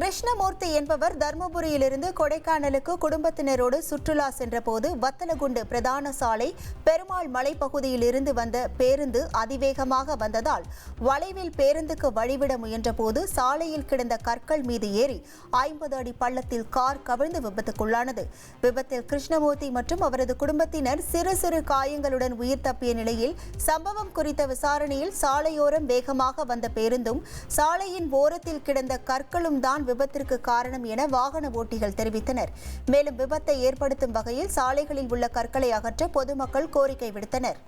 கிருஷ்ணமூர்த்தி என்பவர் தருமபுரியிலிருந்து கொடைக்கானலுக்கு குடும்பத்தினரோடு சுற்றுலா சென்றபோது வத்தலகுண்டு பிரதான சாலை பெருமாள் மலைப்பகுதியில் இருந்து வந்த பேருந்து அதிவேகமாக வந்ததால் வளைவில் பேருந்துக்கு வழிவிட முயன்றபோது சாலையில் கிடந்த கற்கள் மீது ஏறி ஐம்பது அடி பள்ளத்தில் கார் கவிழ்ந்து விபத்துக்குள்ளானது. விபத்தில் கிருஷ்ணமூர்த்தி மற்றும் அவரது குடும்பத்தினர் சிறு சிறு காயங்களுடன் உயிர் தப்பிய நிலையில் சம்பவம் குறித்த விசாரணையில் சாலையோரம் வேகமாக வந்த பேருந்தும் சாலையின் ஓரத்தில் கிடந்த கற்களும் தான் விபத்திற்கு காரணம் என வாகன ஓட்டிகள் தெரிவித்தனர். மேலும் விபத்தை ஏற்படுத்தும் வகையில் சாலைகளில் உள்ள கற்களை அகற்ற பொதுமக்கள் கோரிக்கை விடுத்தனர்.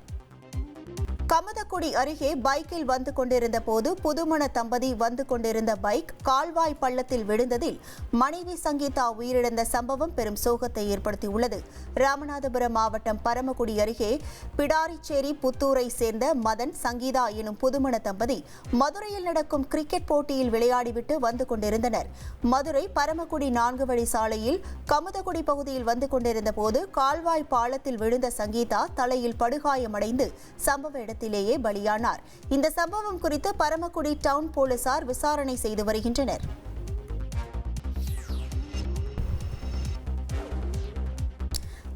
கமதக்குடி அருகே பைக்கில் வந்து கொண்டிருந்த போது புதுமண தம்பதி வந்து கொண்டிருந்த பைக் கால்வாய் பள்ளத்தில் விழுந்ததில் மனைவி சங்கீதா உயிரிழந்த சம்பவம் பெரும் சோகத்தை ஏற்படுத்தியுள்ளது. ராமநாதபுரம் மாவட்டம் பரமக்குடி அருகே பிடாரிச்சேரி புத்தூரை சேர்ந்த மதன் சங்கீதா எனும் புதுமண தம்பதி மதுரையில் நடக்கும் கிரிக்கெட் போட்டியில் விளையாடிவிட்டு வந்து கொண்டிருந்தனர். மதுரை பரமக்குடி நான்கு வழி சாலையில் கமுதக்குடி பகுதியில் வந்து கொண்டிருந்த போது கால்வாய் பாலத்தில் விழுந்த சங்கீதா தலையில் படுகாயமடைந்து சம்பவ இடத்திலேயே பலியானார். இந்த சம்பவம் குறித்து பரமக்குடி டவுன் போலீசார் விசாரணை செய்து வருகின்றனர்.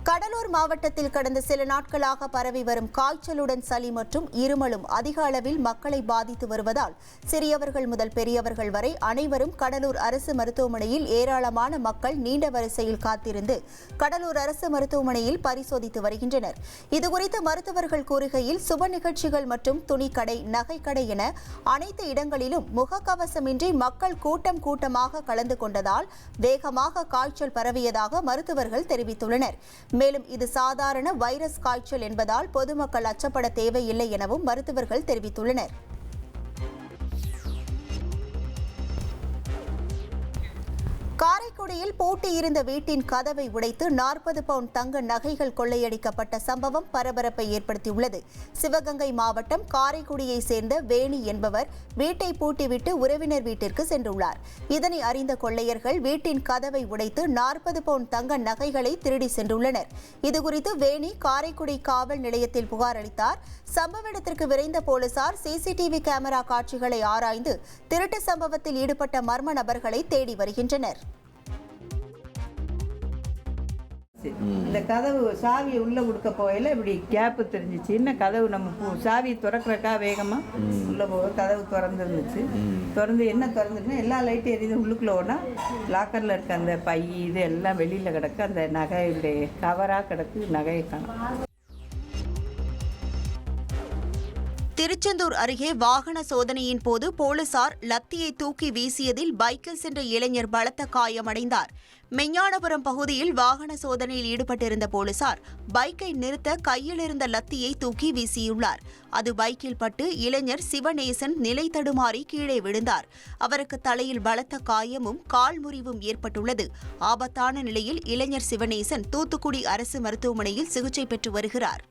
கடலூர் மாவட்டத்தில் கடந்த சில நாட்களாக பரவி வரும் காய்ச்சலுடன் சளி மற்றும் இருமலும் அதிக அளவில் மக்களை பாதித்து வருவதால் சிறியவர்கள் முதல் பெரியவர்கள் வரை அனைவரும் கடலூர் அரசு மருத்துவமனையில் ஏராளமான மக்கள் நீண்ட வரிசையில் காத்திருந்து கடலூர் அரசு மருத்துவமனையில் பரிசோதித்து வருகின்றனர். இதுகுறித்து மருத்துவர்கள் கூறுகையில் சுப நிகழ்ச்சிகள் மற்றும் துணிக்கடை நகைக்கடை என அனைத்து இடங்களிலும் முகக்கவசமின்றி மக்கள் கூட்டம் கூட்டமாக கலந்து கொண்டதால் வேகமாக காய்ச்சல் பரவியதாக மருத்துவர்கள் தெரிவித்துள்ளனர். மேலும் இது சாதாரண வைரஸ் காய்ச்சல் என்பதால் பொதுமக்கள் அச்சப்பட தேவையில்லை எனவும் மருத்துவர்கள் தெரிவித்துள்ளனர். காரைக்குடியில் பூட்டி இருந்த வீட்டின் கதவை உடைத்து நாற்பது பவுண்ட் தங்க நகைகள் கொள்ளையடிக்கப்பட்ட சம்பவம் பரபரப்பை ஏற்படுத்தியுள்ளது. சிவகங்கை மாவட்டம் காரைக்குடியை சேர்ந்த வேணி என்பவர் வீட்டை பூட்டிவிட்டு உறவினர் வீட்டிற்கு சென்றுள்ளார். இதனை அறிந்த கொள்ளையர்கள் வீட்டின் கதவை உடைத்து நாற்பது பவுண்ட் தங்க நகைகளை திருடி சென்றுள்ளனர். இதுகுறித்து வேணி காரைக்குடி காவல் நிலையத்தில் புகார் அளித்தார். சம்பவ இடத்திற்கு விரைந்த போலீசார் சிசிடிவி கேமரா காட்சிகளை ஆராய்ந்து திருட்டு சம்பவத்தில் ஈடுபட்ட மர்ம நபர்களை தேடி வருகின்றனர். இந்த கதவு சாவியை உள்ள கொடுக்க போயில இப்படி கேப்பு தெரிஞ்சிச்சு. இன்னும் கதவு நம்ம சாவி திறக்கிறக்கா வேகமா? உள்ள போக கதவு திறந்துருந்துச்சு. திறந்து என்ன திறந்துருன்னா எல்லா லைட்டும் எரியுது. உள்ளுக்குள்ள ஓனா லாக்கர்ல இருக்க அந்த பை இது எல்லாம் வெளியில கிடக்கு. அந்த நகையுடைய கவரா கிடக்கு நகையை காணும். திருச்செந்தூர் அருகே வாகன சோதனையின் போது போலீசார் லத்தியை தூக்கி வீசியதில் பைக்கில் சென்ற இளைஞர் பலத்த காயமடைந்தார். மெஞ்ஞானபுரம் பகுதியில் வாகன சோதனையில் ஈடுபட்டிருந்த போலீசார் பைக்கை நிறுத்த கையில் இருந்த லத்தியை தூக்கி வீசியுள்ளார். அது பைக்கில் பட்டு இளைஞர் சிவநேசன் நிலை தடுமாறி கீழே விழுந்தார். அவருக்கு தலையில் பலத்த காயமும் கால் முறிவும் ஏற்பட்டுள்ளது. ஆபத்தான நிலையில் இளைஞர் சிவநேசன் தூத்துக்குடி அரசு மருத்துவமனையில் சிகிச்சை பெற்று வருகிறார்.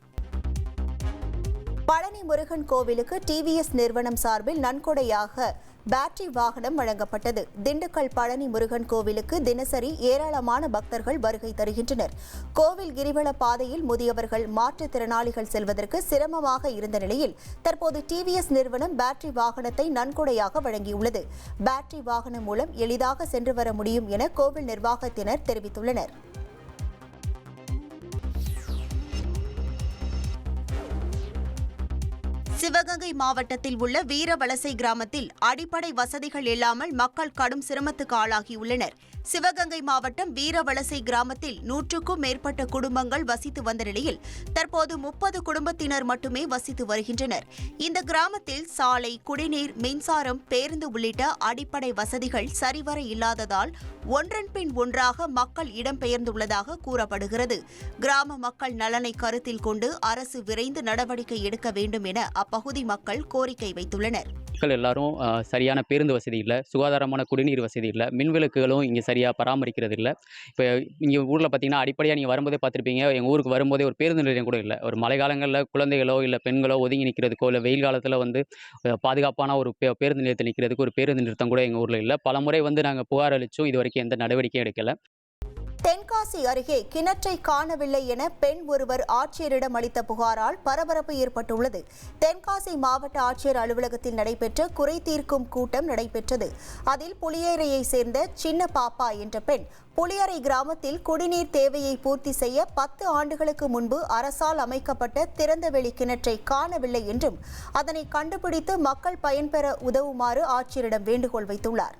பழனி முருகன் கோவிலுக்கு டிவிஎஸ் நிறுவனம் சார்பில் நன்கொடையாக பேட்டரி வாகனம் வழங்கப்பட்டது. திண்டுக்கல் பழனி முருகன் கோவிலுக்கு தினசரி ஏராளமான பக்தர்கள் வருகை தருகின்றனர். கோவில் கிரிவல பாதையில் முதியவர்கள் மாற்றுத்திறனாளிகள் செல்வதற்கு சிரமமாக இருந்த நிலையில் தற்போது டிவிஎஸ் நிறுவனம் பேட்டரி வாகனத்தை நன்கொடையாக வழங்கியுள்ளது. பேட்டரி வாகனம் மூலம் எளிதாக சென்று வர முடியும் என கோவில் நிர்வாகத்தினர் தெரிவித்துள்ளனர். சிவகங்கை மாவட்டத்தில் உள்ள வீரவலசை கிராமத்தில் அடிப்படை வசதிகள் இல்லாமல் மக்கள் கடும் சிரமத்துக்கு ஆளாகியுள்ளனர். சிவகங்கை மாவட்டம் வீரவலசை கிராமத்தில் நூற்றுக்கும் மேற்பட்ட குடும்பங்கள் வசித்து வந்த நிலையில் தற்போது முப்பது குடும்பத்தினர் மட்டுமே வசித்து வருகின்றனர். இந்த கிராமத்தில் சாலை குடிநீர் மின்சாரம் பேருந்து உள்ளிட்ட அடிப்படை வசதிகள் சரிவர இல்லாததால் ஒன்றன் பின் ஒன்றாக மக்கள் இடம்பெயர்ந்துள்ளதாக கூறப்படுகிறது. கிராம மக்கள் நலனை கருத்தில் கொண்டு அரசு விரைந்து நடவடிக்கை எடுக்க வேண்டும் என அப்பகுதி மக்கள் கோரிக்கை வைத்துள்ளனர். மக்கள் எல்லாரும் சரியான பேருந்து வசதி இல்லை சுகாதாரமான குடிநீர் வசதி இல்லை மின்விளக்குகளும் இங்கே சரியாக பராமரிக்கிறது இல்லை. இப்போ இங்கே ஊரில் பார்த்தீங்கன்னா அடிப்படையாக நீங்கள் வரும்போதே பார்த்துருப்பீங்க எங்கள் ஊருக்கு வரும்போதே ஒரு பேருந்து நிலையம் கூட இல்லை. ஒரு மழை காலங்களில் குழந்தைகளோ இல்லை பெண்களோ ஒதுங்கி நிற்கிறதுக்கோ இல்லை வெயில் காலத்தில் வந்து பாதுகாப்பான ஒரு பே பேருந்து நிலையத்தில் நிற்கிறதுக்கு ஒரு பேருந்து நிறுத்தம் கூட எங்கள் ஊரில் இல்லை. பல முறை வந்து நாங்கள் புகார் அளித்தோம் இது வரைக்கும் எந்த நடவடிக்கையும் எடுக்கலை. தென்காசி அருகே கிணற்றை காணவில்லை என பெண் ஒருவர் ஆட்சியரிடம் அளித்த புகாரால் பரபரப்பு ஏற்பட்டுள்ளது. தென்காசி மாவட்ட ஆட்சியர் அலுவலகத்தில் நடைபெற்ற குறை தீர்க்கும் கூட்டம் நடைபெற்றது. அதில் புளியேரையை சேர்ந்த சின்ன பாப்பா என்ற பெண் புளியரை கிராமத்தில் குடிநீர் தேவையை பூர்த்தி செய்ய பத்து ஆண்டுகளுக்கு முன்பு அரசால் அமைக்கப்பட்ட திறந்தவெளி கிணற்றை காணவில்லை என்றும் அதனை கண்டுபிடித்து மக்கள் பயன்பெற உதவுமாறு ஆட்சியரிடம் வேண்டுகோள் வைத்துள்ளார்.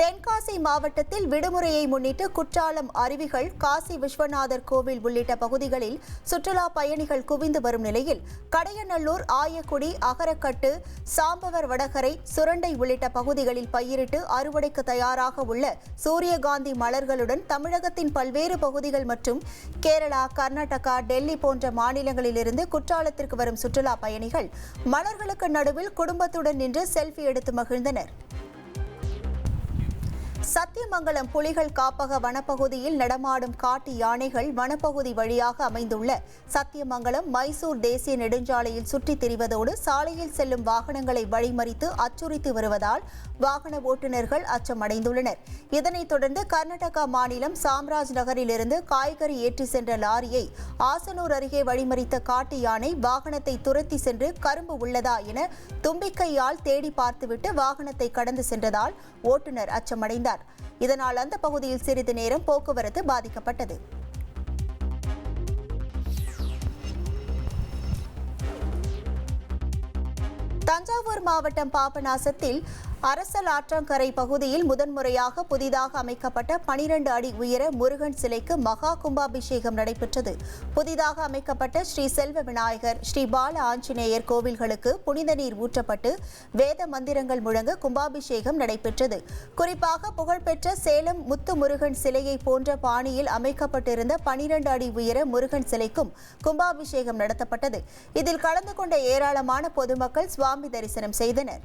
தென்காசி மாவட்டத்தில் விடுமுறையை முன்னிட்டு குற்றாலம் அருவிகள் காசி விஸ்வநாதர் கோவில் உள்ளிட்ட பகுதிகளில் சுற்றுலா பயணிகள் குவிந்து வரும் நிலையில் கடையநல்லூர் ஆயக்குடி அகரக்கட்டு சாம்பவர் வடகரை சுரண்டை உள்ளிட்ட பகுதிகளில் பயிரிட்டு அறுவடைக்கு தயாராக உள்ள சூரியகாந்தி மலர்களுடன் தமிழகத்தின் பல்வேறு பகுதிகள் மற்றும் கேரளா கர்நாடகா டெல்லி போன்ற மாநிலங்களிலிருந்து குற்றாலத்திற்கு வரும் சுற்றுலா பயணிகள் மலர்களுக்கு நடுவில் குடும்பத்துடன் நின்று செல்ஃபி எடுத்து மகிழ்ந்தனர். சத்தியமங்கலம் புலிகள் காப்பக வனப்பகுதியில் நடமாடும் காட்டு யானைகள் வனப்பகுதி வழியாக அமைந்துள்ள சத்தியமங்கலம் மைசூர் தேசிய நெடுஞ்சாலையில் சுற்றித் திரிவதோடு சாலையில் செல்லும் வாகனங்களை வழிமறித்து அச்சுறுத்தி வருவதால் வாகன ஓட்டுநர்கள் அச்சமடைந்துள்ளனர். இதனைத் தொடர்ந்து கர்நாடகா மாநிலம் சாம்ராஜ் நகரிலிருந்து காய்கறி ஏற்றி சென்ற லாரியை ஆசனூர் அருகே வழிமறித்த காட்டு யானை வாகனத்தை துரத்தி சென்று கரும்பு உள்ளதா என தும்பிக்கையால் தேடி பார்த்துவிட்டு வாகனத்தை கடந்து சென்றதால் ஓட்டுநர் அச்சமடைந்தார். இதனால் அந்த பகுதியில் சிறிது நேரம் போக்குவரத்து பாதிக்கப்பட்டது. தஞ்சாவூர் மாவட்டம் பாபநாசத்தில் அரசல் ஆற்றங்கரை பகுதியில் முதன்முறையாக புதிதாக அமைக்கப்பட்ட பனிரெண்டு அடி உயர முருகன் சிலைக்கு மகா கும்பாபிஷேகம் நடைபெற்றது. புதிதாக அமைக்கப்பட்ட ஸ்ரீ செல்வ விநாயகர் ஸ்ரீ பால ஆஞ்சநேயர் கோவில்களுக்கு புனித நீர் ஊற்றப்பட்டு வேத மந்திரங்கள் முழங்க கும்பாபிஷேகம் நடைபெற்றது. குறிப்பாக புகழ்பெற்ற சேலம் முத்து முருகன் சிலையை போன்ற பாணியில் அமைக்கப்பட்டிருந்த பனிரெண்டு அடி உயர முருகன் சிலைக்கும் கும்பாபிஷேகம் நடத்தப்பட்டது. இதில் கலந்து கொண்ட ஏராளமான பொதுமக்கள் சுவாமி தரிசனம் செய்தனர்.